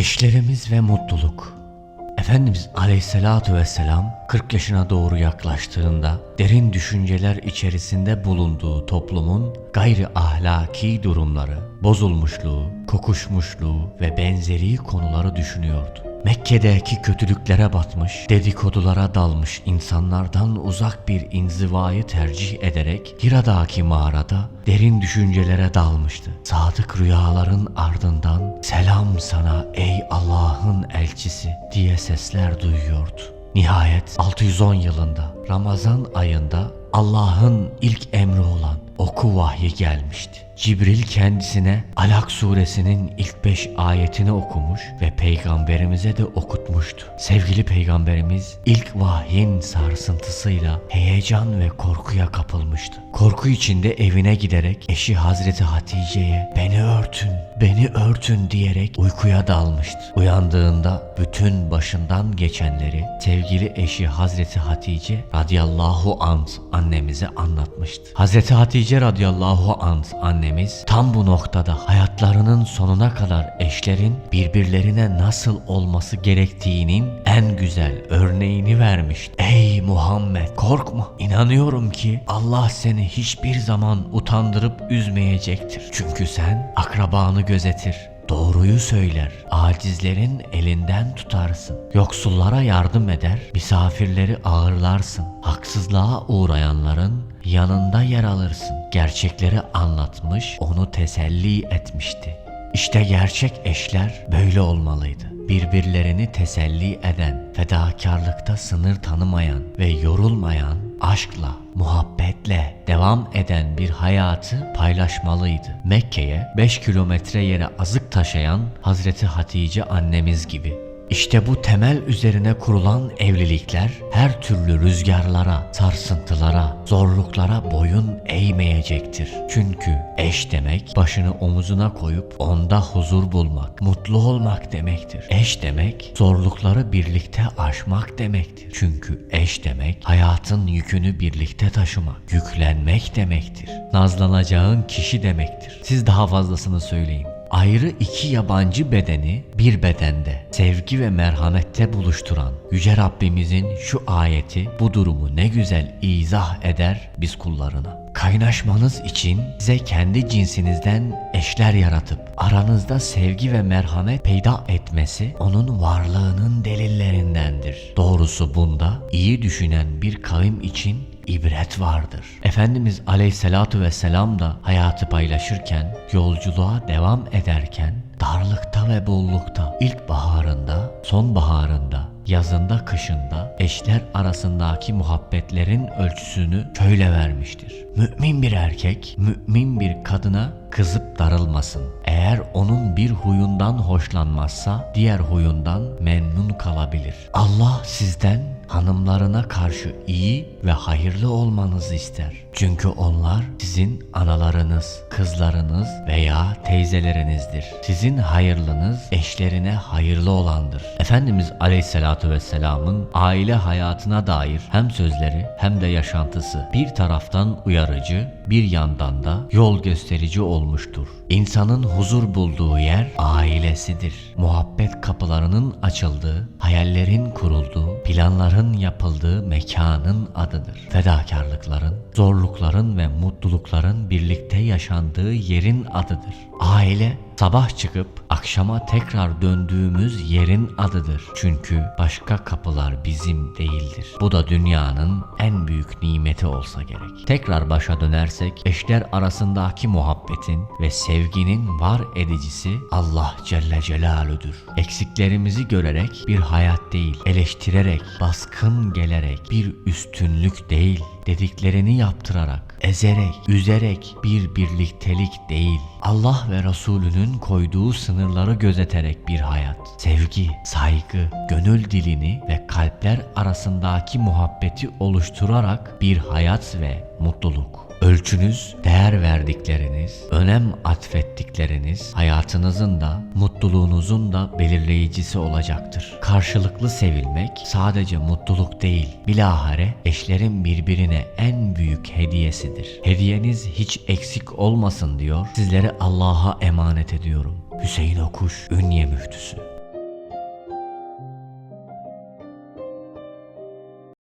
Eşlerimiz ve mutluluk. Efendimiz Aleyhisselatu Vesselam 40 yaşına doğru yaklaştığında derin düşünceler içerisinde bulunduğu toplumun gayri ahlaki durumları, bozulmuşluğu, kokuşmuşluğu ve benzeri konuları düşünüyordu. Mekke'deki kötülüklere batmış, dedikodulara dalmış insanlardan uzak bir inzivayı tercih ederek Hira'daki mağarada derin düşüncelere dalmıştı. Sadık rüyaların ardından sana ey Allah'ın elçisi diye sesler duyuyordu. Nihayet 610 yılında Ramazan ayında Allah'ın ilk emri olan oku vahyi gelmişti. Cibril kendisine Alak suresinin ilk 5 ayetini okumuş ve peygamberimize de okutmuştu. Sevgili peygamberimiz ilk vahyin sarsıntısıyla heyecan ve korkuya kapılmıştı. Korku içinde evine giderek eşi Hazreti Hatice'ye beni örtün, beni örtün diyerek uykuya dalmıştı. Uyandığında bütün başından geçenleri sevgili eşi Hazreti Hatice radıyallahu anh annemize anlatmıştı. Hazreti Hatice radıyallahu anh annemiz tam bu noktada hayatlarının sonuna kadar eşlerin birbirlerine nasıl olması gerektiğinin en güzel örneğini vermişti. Ey Muhammed korkma inanıyorum ki Allah seni hiçbir zaman utandırıp üzmeyecektir. Çünkü sen akrabanı gözetir. Doğruyu söyler, acizlerin elinden tutarsın. Yoksullara yardım eder, misafirleri ağırlarsın. Haksızlığa uğrayanların yanında yer alırsın. Gerçekleri anlatmış, onu teselli etmişti. İşte gerçek eşler böyle olmalıydı. Birbirlerini teselli eden, fedakarlıkta sınır tanımayan ve yorulmayan, aşkla, muhabbetle devam eden bir hayatı paylaşmalıydı. Mekke'ye 5 kilometre yere azık taşıyan Hazreti Hatice annemiz gibi. İşte bu temel üzerine kurulan evlilikler her türlü rüzgarlara, sarsıntılara, zorluklara boyun eğmeyecektir. Çünkü eş demek başını omuzuna koyup onda huzur bulmak, mutlu olmak demektir. Eş demek zorlukları birlikte aşmak demektir. Çünkü eş demek hayatın yükünü birlikte taşımak, yüklenmek demektir. Nazlanacağın kişi demektir. Siz daha fazlasını söyleyin ayrı iki yabancı bedeni bir bedende sevgi ve merhamette buluşturan Yüce Rabbimizin şu ayeti bu durumu ne güzel izah eder biz kullarına. Kaynaşmanız için size kendi cinsinizden eşler yaratıp aranızda sevgi ve merhamet peyda etmesi onun varlığının delillerindendir. Doğrusu bunda iyi düşünen bir kavim için ibret vardır. Efendimiz Aleyhisselatu Vesselam da hayatı paylaşırken, yolculuğa devam ederken, darlıkta ve bollukta, ilk baharında, sonbaharında, yazında, kışında eşler arasındaki muhabbetlerin ölçüsünü şöyle vermiştir. Mümin bir erkek, mümin bir kadına kızıp darılmasın. Eğer onun bir huyundan hoşlanmazsa diğer huyundan memnun kalabilir. Allah sizden hanımlarına karşı iyi ve hayırlı olmanızı ister. Çünkü onlar sizin analarınız, kızlarınız veya teyzelerinizdir. Sizin hayırlınız eşlerine hayırlı olandır. Efendimiz Aleyhisselatü Vesselam'ın aile hayatına dair hem sözleri hem de yaşantısı bir taraftan uyarıcı, bir yandan da yol gösterici olmuştur. İnsanın huzur bulduğu yer ailesidir. Muhabbet kapılarının açıldığı, hayallerin kurulduğu, planların yapıldığı mekanın adıdır. Fedakarlıkların, zorlukların ve mutlulukların birlikte yaşandığı yerin adıdır. Aile sabah çıkıp akşama tekrar döndüğümüz yerin adıdır. Çünkü başka kapılar bizim değildir. Bu da dünyanın en büyük nimeti olsa gerek. Tekrar başa dönersek eşler arasındaki muhabbetin ve sevginin var edicisi Allah Celle Celaluhu'dur. Eksiklerimizi görerek bir hayat değil, eleştirerek, baskın gelerek bir üstünlük değil, dediklerini yaptırarak, ezerek, üzerek bir birliktelik değil. Allah ve Resulünün koyduğu sınırları gözeterek bir hayat. Sevgi, saygı, gönül dilini ve kalpler arasındaki muhabbeti oluşturarak bir hayat ve mutluluk. Ölçünüz, değer verdikleriniz, önem atfettikleriniz hayatınızın da mutluluğunuzun da belirleyicisi olacaktır. Karşılıklı sevilmek sadece mutluluk değil, bilahare eşlerin birbirine en büyük hediyesidir. Hediyeniz hiç eksik olmasın diyor, sizleri Allah'a emanet ediyorum. Hüseyin Okuş, Ünye Müftüsü